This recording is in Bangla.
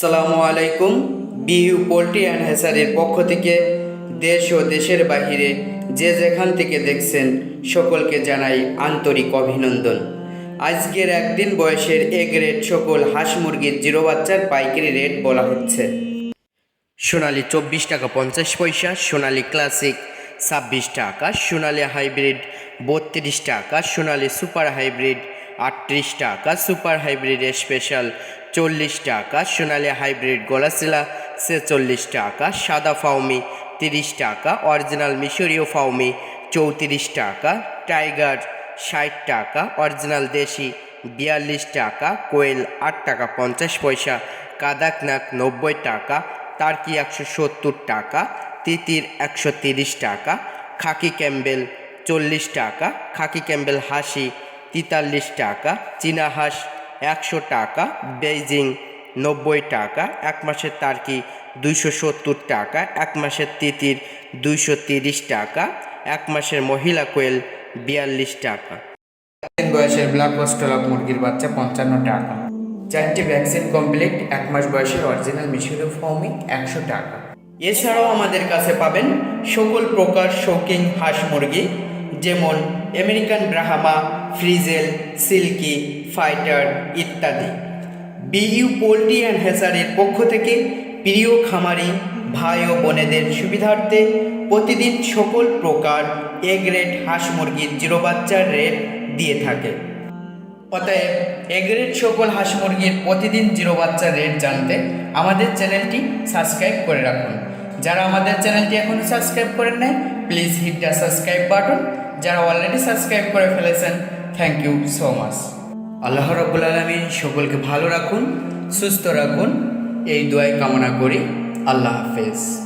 সালামু আলাইকুম। বিইউ পোলট্রি অ্যান্ড হ্যাসারির পক্ষ থেকে দেশ ও দেশের বাহিরে যে যেখান থেকে দেখছেন সকলকে জানাই আন্তরিক অভিনন্দন। আজকের একদিন বয়সের এ গ্রেড সকল হাঁস মুরগির জিরো বাচ্চার পাইকারি রেট বলা হচ্ছে। সোনালি চব্বিশ টাকা পঞ্চাশ পয়সা, সোনালি ক্লাসিক ছাব্বিশ টাকা, সোনালি হাইব্রিড বত্রিশ টাকা, সোনালি সুপার হাইব্রিড আটত্রিশ টাকা, সুপার হাইব্রিড স্পেশাল চল্লিশ টাকা, সোনালি হাইব্রিড গোলাশিলা ছেচল্লিশ টাকা, সাদা ফাউমি তিরিশ টাকা, অরিজিনাল মিশরীয় ফাউমি চৌত্রিশ টাকা, টাইগার ষাট টাকা, অরিজিনাল দেশি বিয়াল্লিশ টাকা, কোয়েল আট টাকা পঞ্চাশ পয়সা কাদাকনাক নব্বই টাকা, টার্কি একশো সত্তর টাকা, তিতির একশো তিরিশ টাকা, খাকি ক্যাম্বেল চল্লিশ টাকা, খাকি ক্যাম্বেল হাসি তেতাল্লিশ টাকা, চীনা হাঁস একশো টাকা বেইজিং নব্বই টাকা এক মাসের টার্কি দুইশো সত্তর টাকা এক মাসের তিতির দুইশো তিরিশ টাকা এক মাসের মহিলা কোয়েল বিয়াল্লিশ টাকা। তিন বয়সের ব্ল্যাক অস্ট্রেলক মুরগির বাচ্চা পঞ্চান্ন টাকা। চারটি ভ্যাকসিন কমপ্লিট এক মাস বয়সের অরিজিনাল মিশরীয় ফর্মি একশো টাকা। এছাড়াও আমাদের কাছে পাবেন সকল প্রকার শৌকিং হাঁস মুরগি। যেমন American Brahma frizzle, silky, fighter ইত্যাদি। বিইউ পোলট্রি অ্যান্ড হ্যাসারের পক্ষ থেকে প্রিয় খামারি, ভাই ও বোনেদের সুবিধার্থে প্রতিদিন সকল প্রকার এ গ্রেড হাঁস মুরগির জিরো বাচ্চার রেট দিয়ে থাকে। অতএব এ গ্রেড সকল হাঁস মুরগির প্রতিদিন জিরো বাচ্চার রেট জানতে আমাদের চ্যানেলটি সাবস্ক্রাইব করে রাখুন। যারা আমাদের চ্যানেলটি এখনও সাবস্ক্রাইব করেন নাই please hit the subscribe button যারা অলরেডি সাবস্ক্রাইব করে ফেলেছেন থ্যাংক ইউ সো মাচ আল্লাহ রব্বুল আলমিন সকলকে ভালো রাখুন, সুস্থ রাখুন, এই দোয়াই কামনা করি, আল্লাহ হাফেজ।